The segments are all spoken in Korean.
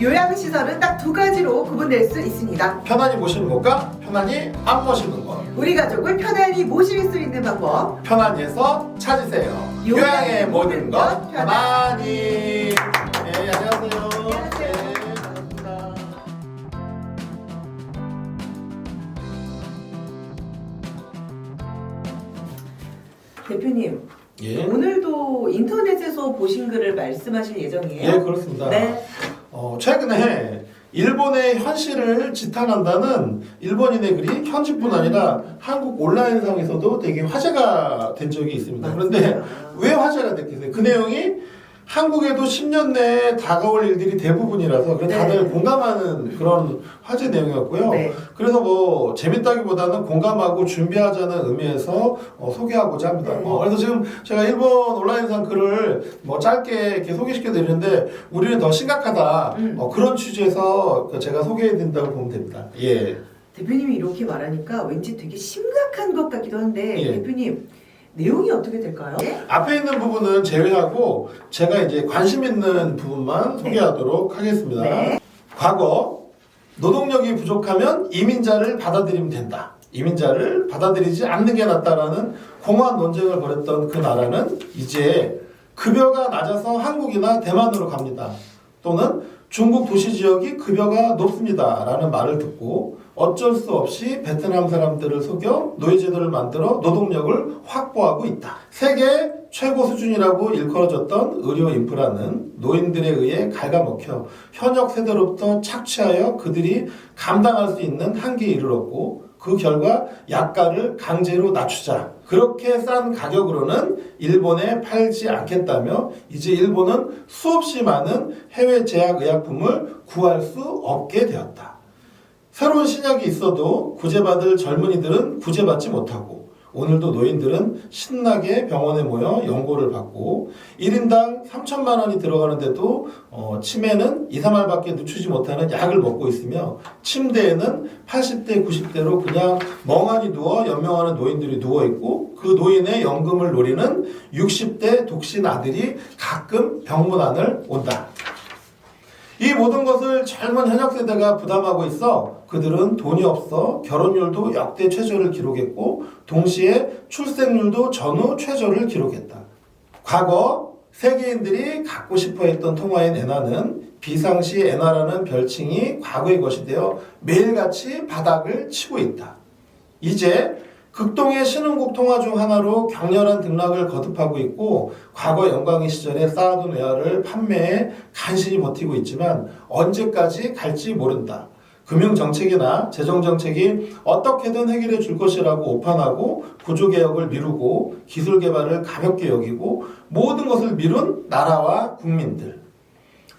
요양시설은 딱 두 가지로 구분될 수 있습니다. 편안히 모시는 것과 편안히 안 모시는 것. 우리 가족을 편안히 모실 수 있는 방법. 편안히해서 찾으세요. 요양의 모든 것것 편안히. 네, 안녕하세요. 안녕하세요. 네, 반갑습니다. 대표님, 예. 오늘도 인터넷에서 보신 글을 말씀하실 예정이에요? 예, 그렇습니다. 네. 어, 최근에 일본의 현실을 지탄한다는 일본인의 글이 현지뿐 아니라 한국 온라인상에서도 되게 화제가 된 적이 있습니다. 그런데 맞습니다. 왜 화제가 됐겠어요? 그 내용이 한국에도 10년 내에 다가올 일들이 대부분이라서 그래 다들 네. 공감하는 그런 화제 내용이었고요. 네. 그래서 뭐 재밌다기보다는 공감하고 준비하자는 의미에서 어, 소개하고자 합니다. 네. 어, 그래서 지금 제가 일본 온라인상 글을 뭐 짧게 이렇게 소개시켜 드리는데 우리는 더 심각하다 음. 어, 그런 취지에서 제가 소개해 드린다고 보면 됩니다. 예. 대표님이 이렇게 말하니까 왠지 되게 심각한 것 같기도 한데 예. 대표님 내용이 어떻게 될까요? 앞에 있는 부분은 제외하고 제가 이제 관심 있는 부분만 소개하도록 하겠습니다. 네. 과거 노동력이 부족하면 이민자를 받아들이면 된다. 이민자를 받아들이지 않는 게 낫다라는 공허한 논쟁을 벌였던 그 나라는 이제 급여가 낮아서 한국이나 대만으로 갑니다. 또는 중국 도시 지역이 급여가 높습니다라는 말을 듣고 어쩔 수 없이 베트남 사람들을 속여 노예제도를 만들어 노동력을 확보하고 있다. 세계 최고 수준이라고 일컬어졌던 의료 인프라는 노인들에 의해 갉아먹혀 현역 세대로부터 착취하여 그들이 감당할 수 있는 한계에 이르렀고 그 결과 약가를 강제로 낮추자. 그렇게 싼 가격으로는 일본에 팔지 않겠다며 이제 일본은 수없이 많은 해외 제약 의약품을 구할 수 없게 되었다. 새로운 신약이 있어도 구제받을 젊은이들은 구제받지 못하고 오늘도 노인들은 신나게 병원에 모여 연고를 받고 1인당 3천만 원이 들어가는데도 어, 치매는 2, 3알밖에 늦추지 못하는 약을 먹고 있으며 침대에는 80대, 90대로 그냥 멍하니 누워 연명하는 노인들이 누워 있고 그 노인의 연금을 노리는 60대 독신 아들이 가끔 병문안을 온다. 이 모든 것을 젊은 현역 세대가 부담하고 있어 그들은 돈이 없어 결혼율도 역대 최저를 기록했고 동시에 출생률도 전후 최저를 기록했다. 과거 세계인들이 갖고 싶어 했던 통화인 엔화는 비상시 엔화라는 별칭이 과거의 것이 되어 매일같이 바닥을 치고 있다. 이제 극동의 신흥국 통화 중 하나로 격렬한 등락을 거듭하고 있고 과거 영광의 시절에 쌓아둔 외화를 판매에 간신히 버티고 있지만 언제까지 갈지 모른다. 금융정책이나 재정정책이 어떻게든 해결해 줄 것이라고 오판하고 구조개혁을 미루고 기술개발을 가볍게 여기고 모든 것을 미룬 나라와 국민들.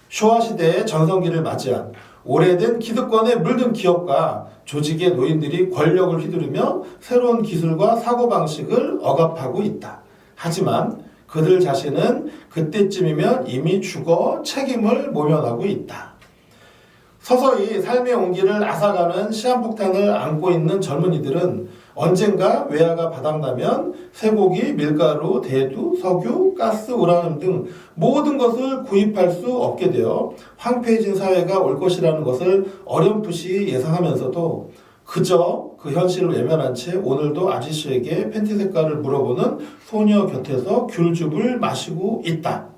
쇼와 시대의 전성기를 맞이한 오래된 기득권에 물든 기업과 조직의 노인들이 권력을 휘두르며 새로운 기술과 사고방식을 억압하고 있다. 하지만 그들 자신은 그때쯤이면 이미 죽어 책임을 모면하고 있다. 서서히 삶의 온기를 앗아가는 시한폭탄을 안고 있는 젊은이들은 언젠가 외화가 바닥나면 쇠고기, 밀가루, 대두, 석유, 가스, 우라늄 등 모든 것을 구입할 수 없게 되어 황폐해진 사회가 올 것이라는 것을 어렴풋이 예상하면서도 그저 그 현실을 외면한 채 오늘도 아저씨에게 팬티 색깔을 물어보는 소녀 곁에서 귤즙을 마시고 있다.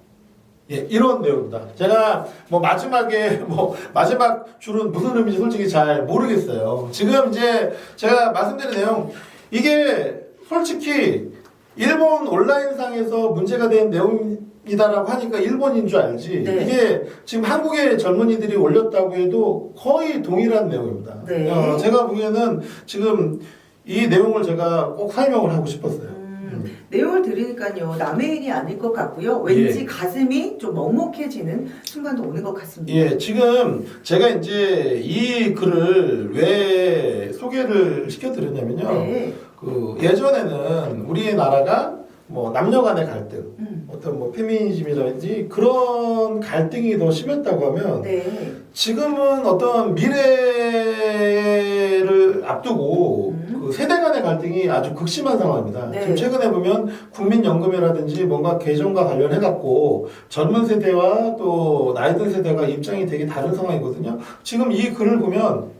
예, 이런 내용입니다. 제가 뭐 마지막에 뭐 마지막 줄은 무슨 의미인지 솔직히 잘 모르겠어요. 지금 이제 제가 말씀드린 내용 이게 솔직히 일본 온라인상에서 문제가 된 내용이다라고 하니까 일본인 줄 알지. 네. 이게 지금 한국의 젊은이들이 올렸다고 해도 거의 동일한 내용입니다. 네. 어, 제가 보기에는 지금 이 내용을 제가 꼭 설명을 하고 싶었어요. 음, 내용을 들으니까요 남의 일이 아닐 것 같고요 왠지 예. 가슴이 좀 먹먹해지는 순간도 오는 것 같습니다. 예, 지금 제가 이제 이 글을 왜 소개를 시켜드렸냐면요. 네. 그 예전에는 우리나라가 뭐 남녀 간의 갈등, 음, 어떤 뭐 페미니즘이라든지 그런 갈등이 더 심했다고 하면 네. 지금은 어떤 미래를 앞두고 음. 그그 세대 간의 갈등이 아주 극심한 상황입니다. 네. 지금 최근에 보면 국민연금이라든지 뭔가 개정과 관련해 갖고 젊은 세대와 또 나이 든 세대가 입장이 되게 다른 상황이거든요. 지금 이 글을 보면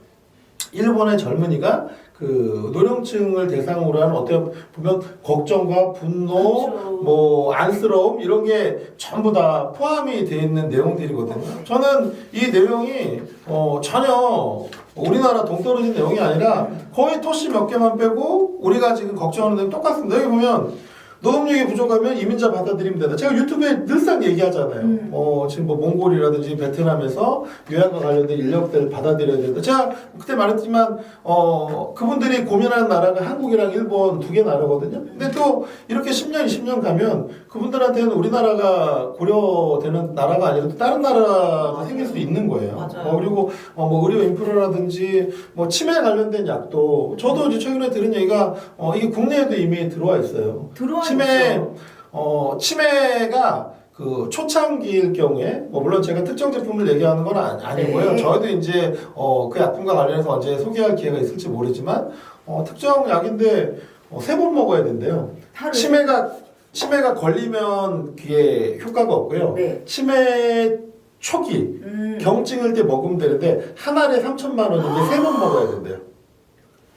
일본의 젊은이가 그 노령층을 대상으로 하는 어떻게 보면 걱정과 분노, 그렇죠. 뭐 안쓰러움 이런 게 전부 다 포함이 되어 있는 내용들이거든요. 저는 이 내용이 어, 전혀 우리나라 동떨어진 내용이 아니라 거의 토시 몇 개만 빼고 우리가 지금 걱정하는 내용 똑같습니다. 여기 보면 노동력이 부족하면 이민자 받아들이면 된다. 제가 유튜브에 늘상 얘기하잖아요. 음. 어, 지금 뭐 몽골이라든지 베트남에서 요양과 관련된 인력들 받아들여야 된다. 제가 그때 말했지만 어, 그분들이 고민하는 나라가 한국이랑 일본 두 개 나라거든요. 근데 또 이렇게 10년, 20년 가면 그분들한테는 우리나라가 고려되는 나라가 아니라 또 다른 나라가 생길 수 있는 거예요. 맞아요. 어, 그리고 어, 뭐 의료 인프라라든지 뭐 치매 관련된 약도 저도 이제 최근에 들은 얘기가 어, 이게 국내에도 이미 들어와 있어요. 들어와 치매 있죠. 어 치매가 그 초창기일 경우에 뭐 물론 제가 특정 제품을 얘기하는 건 아, 아니고요. 네. 저희도 이제 어 그 약품과 관련해서 언제 소개할 기회가 있을지 모르지만 어 특정 약인데 어, 세 번 먹어야 된대요. 하루 치매가 치매가 걸리면 그게 효과가 없고요. 네. 치매 초기 음. 경증일 때 먹으면 되는데 한 알에 3천만 원인데 세 번 먹어야 된대요.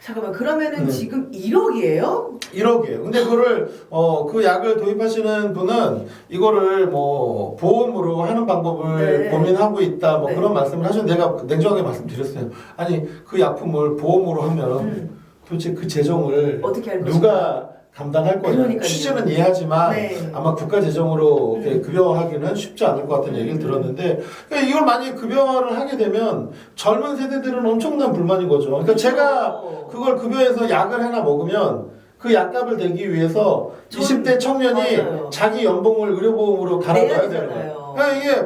잠깐만 그러면은 음. 지금 1억이에요? 1억이에요. 근데 그거를 어 그 약을 도입하시는 분은 이거를 뭐 보험으로 하는 방법을 네. 고민하고 있다 뭐 네. 그런 말씀을 하셨는데 내가 냉정하게 말씀드렸어요. 아니 그 약품을 보험으로 하면 음. 도대체 그 재정을 어떻게 알고 누가 감당할 거냐. 그러니까요. 취지는 이해하지만 네. 아마 국가 재정으로 이렇게 음. 급여하기는 쉽지 않을 것 같은 얘기를 음. 들었는데 그러니까 이걸 만약에 급여를 하게 되면 젊은 세대들은 엄청난 불만인 거죠. 그러니까 제가 그렇죠. 그걸 급여해서 약을 하나 먹으면 그 약값을 내기 위해서 전- 20대 청년이 맞아요. 자기 연봉을 의료보험으로 갈아넣어야 되는 거예요. 그러니까 이게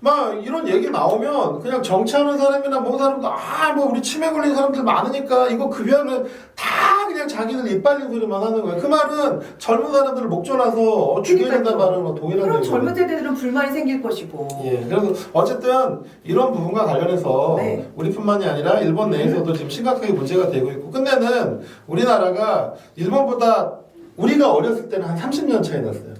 막 이런 얘기 나오면 그냥 정치하는 사람이나 뭐 사람도 아 뭐 우리 치매 걸린 사람들 많으니까 이거 급여는 다 그냥 자기들 이빨린 소리만 하는 거예요. 그 말은 젊은 사람들을 목졸아서 죽여야 된다는 그러니까요. 말은 뭐 동일한 그럼 얘기예요. 젊은 세대들은 불만이 생길 것이고. 예, 그래서 어쨌든 이런 부분과 관련해서 네. 음. 우리뿐만이 아니라 일본 내에서도 지금 심각하게 문제가 되고 있고 끝내는 우리나라가 일본보다 우리가 어렸을 때는 한 30년 차이 났어요.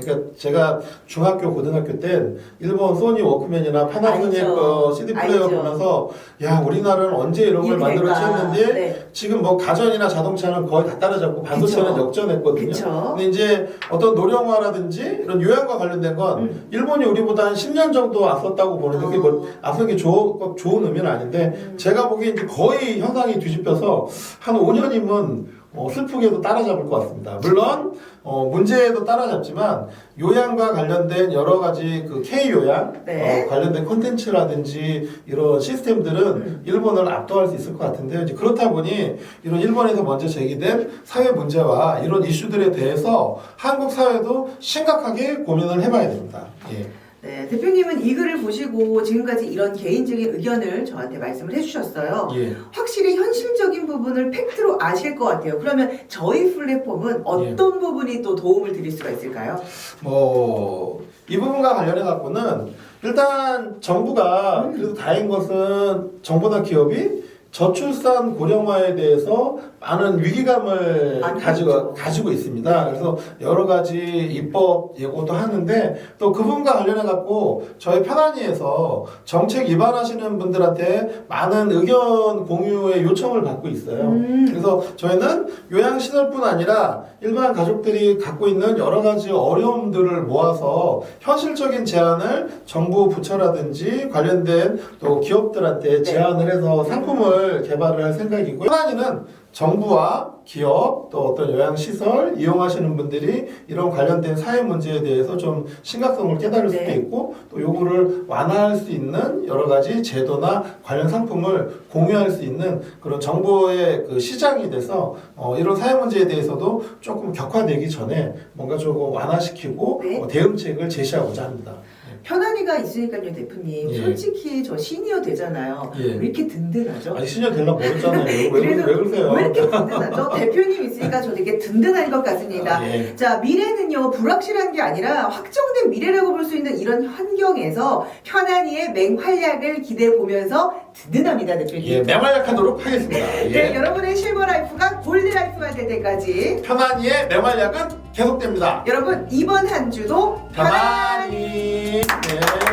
그러니까 제가 중학교 고등학교 땐 일본 소니 워크맨이나 파나소닉 알죠. 거 CD 플레이어 알죠. 보면서 야 우리나라는 언제 이런 걸 만들었지 될까? 했는데 네. 지금 뭐 가전이나 자동차는 거의 다 따라잡고 반도체는 그쵸. 역전했거든요. 그쵸. 근데 이제 어떤 노령화라든지 이런 요양과 관련된 건 음. 일본이 우리보다 한 10년 정도 앞섰다고 보는데 그게 뭐 앞선 게 좋, 꼭 좋은 의미는 아닌데 음. 제가 이제 거의 현상이 뒤집혀서 한 5년이면 어, 슬프게도 따라잡을 것 같습니다. 물론 어, 문제도 따라잡지만 요양과 관련된 여러 가지 그 K 요양 네. 어, 관련된 콘텐츠라든지 이런 시스템들은 음. 일본을 압도할 수 있을 것 같은데요. 이제 그렇다 보니 이런 일본에서 먼저 제기된 사회 문제와 이런 이슈들에 대해서 한국 사회도 심각하게 고민을 해봐야 됩니다. 예. 네, 대표님은 이 글을 보시고 지금까지 이런 개인적인 의견을 저한테 말씀을 해주셨어요. 예. 확실히 현실적인 부분을 팩트로 아실 것 같아요. 그러면 저희 플랫폼은 어떤 부분이 또 도움을 드릴 수가 있을까요? 뭐, 이 부분과 관련해 갖고는 일단 정부가 음. 그래도 다행인 것은 정부나 기업이 저출산 고령화에 대해서 많은 위기감을 가지고. 가지고 있습니다. 그래서 여러 가지 입법 예고도 하는데 또 그분과 관련해 갖고 저희 편안위에서 정책 위반하시는 분들한테 많은 의견 공유의 요청을 받고 있어요. 음. 그래서 저희는 요양시설뿐 아니라 일반 가족들이 갖고 있는 여러 가지 어려움들을 모아서 현실적인 제안을 정부 부처라든지 관련된 또 기업들한테 네. 제안을 해서 상품을 개발을 할 생각이고요. 하나는 정부와 기업 또 어떤 요양시설 이용하시는 분들이 이런 관련된 사회 문제에 대해서 좀 심각성을 깨달을 수도 네. 있고 또 요거를 완화할 수 있는 여러 가지 제도나 관련 상품을 공유할 수 있는 그런 정보의 그 시장이 돼서 어, 이런 사회 문제에 대해서도 조금 격화되기 전에 뭔가 조금 완화시키고 네. 어, 대응책을 제시하고자 합니다. 편안이가 있으니까요, 대표님. 예. 솔직히 저 시니어 되잖아요. 예. 왜 이렇게 든든하죠? 아니 신년 되려고 모르잖아요. 왜, 왜, 그러세요? 왜 이렇게 든든하죠? 대표님 있으니까 저 되게 든든한 것 같습니다. 아, 예. 자, 미래는요, 불확실한 게 아니라 확정된 미래라고 볼 수 있는 이런 환경에서 편안히의 맹활약을 기대해 보면서 든든합니다, 대표님. 예, 맹활약하도록 하겠습니다. 네, 예. 여러분의 실버 라이프가 골드 라이프가 될 때까지 편안히의 맹활약은 계속됩니다. 여러분 이번 한 주도 편안히. 네.